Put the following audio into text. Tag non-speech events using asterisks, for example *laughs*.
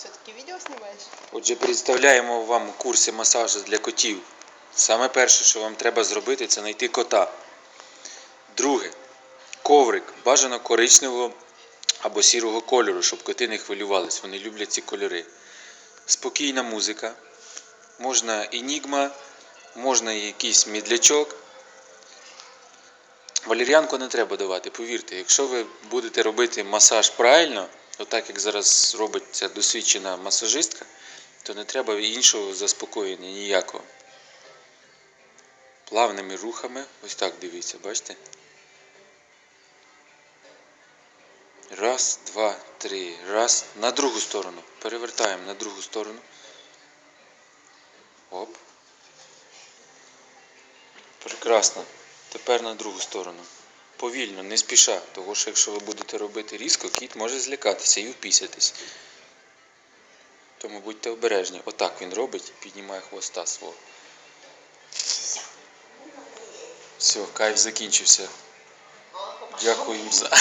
все-таки відео знімаєш? Отже, представляємо вам у курсі масажу для котів. Саме перше, що вам треба зробити, це знайти кота. Друге, коврик бажано коричневого або сірого кольору, щоб коти не хвилювались. Вони люблять ці кольори. Спокійна музика. Можна енігма, можна якийсь мідлячок. Валір'янку не треба давати, повірте, якщо ви будете робити масаж правильно, отак як зараз робить ця досвідчена масажистка, то не треба іншого заспокоєння ніякого. Плавними рухами, ось так дивіться, бачите? Раз, два, три. Раз. На другу сторону. Перевертаємо на другу сторону. Оп. Прекрасно. Тепер на другу сторону. Повільно, не спіша, тому що якщо ви будете робити різко, кіт може злякатися і впісятись. Тому будьте обережні. Отак він робить, піднімає хвоста свого. Все, кайф закінчився. Дякую за. *laughs*